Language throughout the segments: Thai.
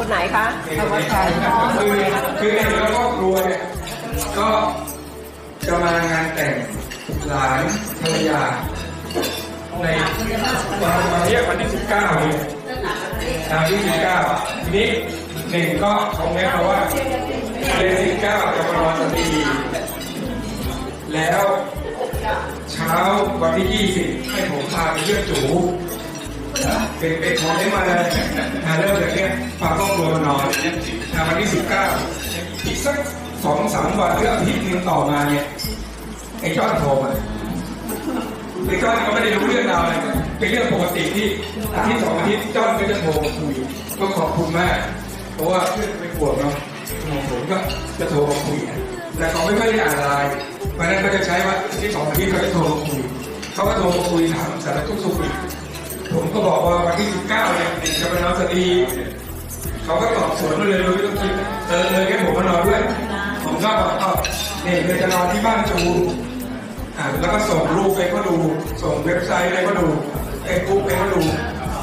คนไหนคะนี่คนนี้คือคือในครอบครัวเนี่ยก็จะมางานแต่งหลานภรรยาในวันวันนี้วันที่สิบเก้าเนี่ยทางที่สิบเก้าทีนี้หนึ่งก็เขาแนะมาว่าเดือนสิบเก้าจะมานอนสตรีแล้วเช้าวันที่ยี่สิบให้ผมพาไปเยี่ยมจู เป็นเป็นของได้มาเลยนะเริ่มจากเนี้ยพาครอบครัวมานอนนะวันที่สิบเก้าอีกสักสองสามวันหรืออาทิตย์หนึงต่อมาเนี่ยไอ้จ้อนโทรมาไอ้จ้อนก็ไม่ได้รู้เรื่องราวอะไรเป็นเรื่องปกติที่อาทิตย์สองอาทิตย์จ้อนก็จะโทรมาคุยก็ขอบคุณมาก เพราะว่าเพื่อนไม่ปวดเนาะผมก็จะโทรมาคุยแต่เขาไม่ค่อยได้อ่านไลน์เพราะนั้นก็จะใช้ว่าอาที่สองอาทิตย์เขาจะโทรมาคุยเขาก็โทรมาคุยถามสารทุกข์สุขดิบ ผมก็บอกว่าวันที่19เนี่ยจะไปนอนสตรีเขาก็ตอบสวนมาเลยโดยไม่ต้องคิดเออเลยแค่ผมมานอนด้วย ผมก็บอกเออเนี่ยเดี๋ยวจะนอนที่บ้านจูอ่าแล้วก็ส่งรูปไปก็ดู ส่งเว็บไซต์ไปก็ดูเฟซบุ๊กไปก็ดู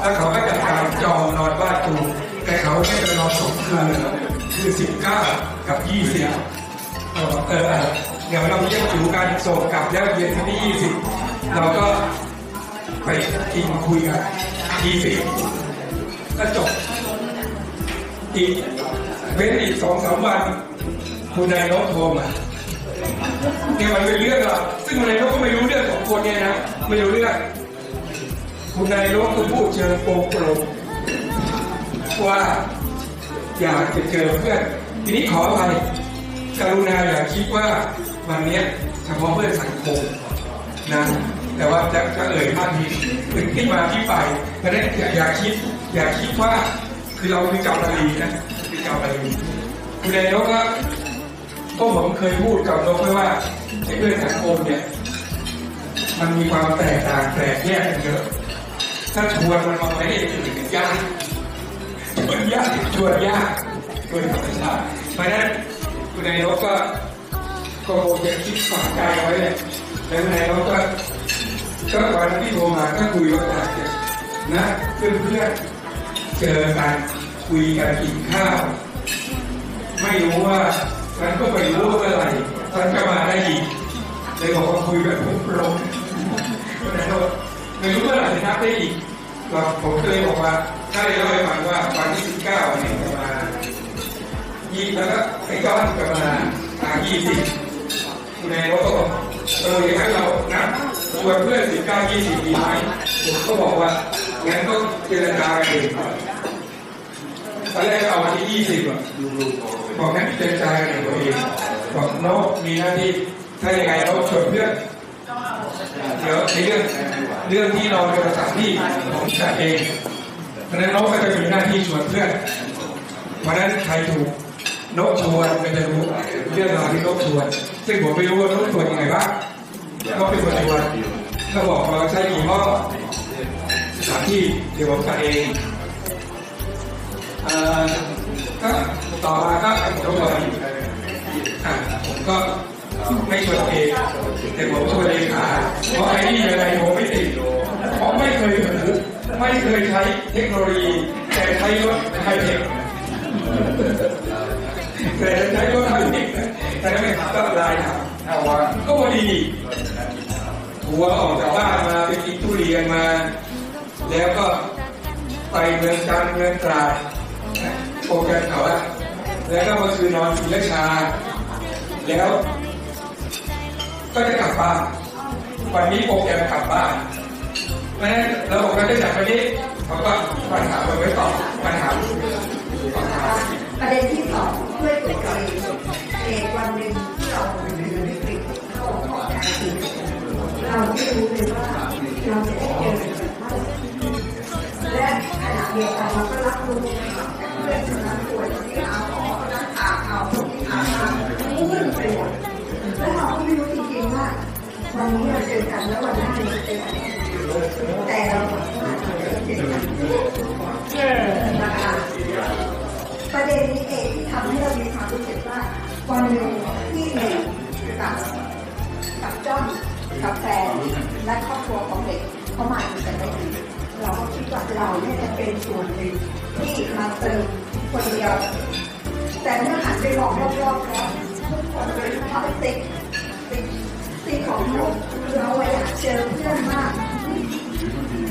แล้วเขาก็จัดการจองนอนบ้านจูแต่เขาแค่จะนอนสองคืนคือ19กับ20เออเออเออเดี๋ยวเราเยี่ยมจูกันส่งกลับแล้วเย็นวันที่20เราก็ ไปกินคุยกันทีสิก็จบอีกเว้นอีกสองสามวัน คุณนายนกโทรมาเนี่ยมันเป็นเรื่องอะซึ่งคุณนายนกก็ไม่รู้เรื่องของคนเนี่ยนะไม่รู้เรื่องคุณนายนกก็พูดเชิงโปงโปรงว่าอยากจะเจอเพื่อนทีนี้ขออะไรกรุณาอย่าคิดว่าวันนี้เฉพาะเพื่อนสังคมนะ แต่ว่าจะจะเอ่ยภาพนี้เป็นที่มาที่ไปเพราะฉะนั้นอย่าอย่าคิดอย่าคิดว่าคือเราคือเจ้าบาลีนะคือเจ้าบาลีคุณนายกก็ก็ผมเคยพูดกับนกไว้ว่าไอ้เรื่องสังคมเนี่ย มันมีความแตกต่างแตกแยกกันเยอะถ้าชวนมันมาไม่ได้ถึงยากชวนยากชวนยากโดยธรรมชาติเพราะฉะนั้นคุณนายกก็ก็คงจะคิดฝังใจไว้เลยแล้วคุณนายกก็ ก็วันที่โทรมาก็คุยกันนะเพื่อนเพื่อนเจอกันคุยกันกินข้าว ไม่รู้ว่าฉันก็ไม่รู้ว่าเมื่อไหร่ฉันจะมาได้อีกเลยบอกว่าคุยแบบผมลงแล้วไม่รู้เมื่อไหร่จะนับได้อีกก็ผมเคยบอกว่าถ้าได้เล่าให้ฟังว่าวันที่19เก้าเนี่ยจะมายี่แล้วก็ไอ้ก้อนจะมาอ่ายี่สิบคุณนายก็บอกเอออย่างนั้นเรานะ ชวนเพื่อนสิบเก้ายี่สิบดีไหมผมก็บอกว่า งั้นก็เจรจากันเองตอนแรกเอาวันที่ยี่สิบอะบอกงั้นเจรจากันเองตัวเองบอกน้ตมีหน้าที่ถ้ายังไงเราชวนเพื่อนเดี๋ยวในเรื่องเรื่องที่นอนเป็นสานที่ผมจัดเองเพราะนั้นน้ตก็จะมีหน้าที่ชวนเพื่อนเพราะฉะนั้นใครถูกนกชวนก็จะรู้เรื่องราวที่นกชวน ซึ่งผมไม่รู้ว่านกชวนยังไงบ้างก็เป็นคนชวน ก็บอกเราใช้กี่ห้องสถานที่เดี๋ยวผมจัดเองเอ่อก็ต่อมาก็ไอ้ผมชวนอะผมก็ไม่ชวนเองแต่ผมชวนเองขาเพราะไอ้นี่ยังไงผมไม่ติดเพราะไม่เคยถือไม่เคยใช้เทคโนโลยี แต่ใช้รถไฮเทคแต่ใช้ก็ทำผิดแต่ไม่ทำก็ลายทำเอาว่าก็พอดี หัวออกจากบ้านมาไปกินทุเรียนมา แล้วก็ไปเมืองจันเมืองตราดโปรแกรมเขาอะแล้วก็มาคืนนอนศรีราชา แล้ว ก็จะกลับบ้านวันนี้โปรแกรมกลับบ้านเพราะฉะนั้นเราบอกเราจะจัดวันนี้เขาก็ปัญหาไว้ต่อปัญหา เลยว่าเราจะได้เจอกับบ้นและขณะเดียวกันเราก็รับรู้ข่าวจากเพื่อนคนนั้นป่วยคนนี้หาขอนั้นอามข่าวคนนี้ถามข่าวรู้กันไปหมดแล้วเราก็ไม่รู้จริงๆว่าวันนี้เราเจอกันแล้ววันหน้าเราจะเจอกันแต่ ครอบครัวของเด็กเขามาอยู่กันได้ดีเราก็คิดว่าเราเนี่ยจะเป็นส่วนหนึ่งที่มาเติมคนเดียว แต่เมื่อหันไปมองรอบๆแล้วทุกคนเป็นพลาสติกติดติดของลูกเราอยากเจอเพื่อนมาก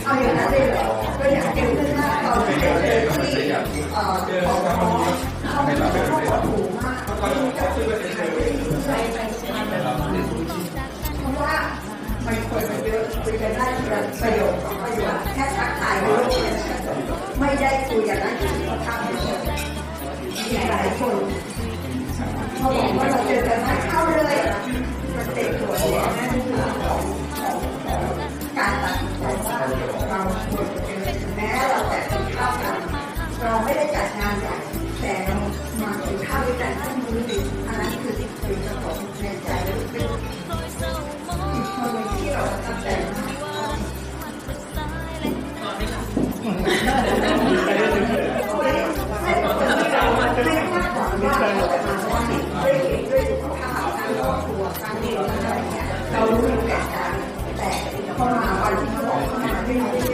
เอาอย่างนั้นเลยเหรอก็อยากเจอเพื่อนมากตอนที่เจอที่เอ่อของเขาไม่ต้องเป็นของหูมากเขาจะใส่ เราไม่คาดหวังว่าเราจะมาว่าด้วยเหตุด้วยสุขภาพการครอบครัวการเรียนอะไรเงี้ยเรารู้อยู่แก่ใจแต่พอมาวันที่เขาบอกเขามาไม่รู้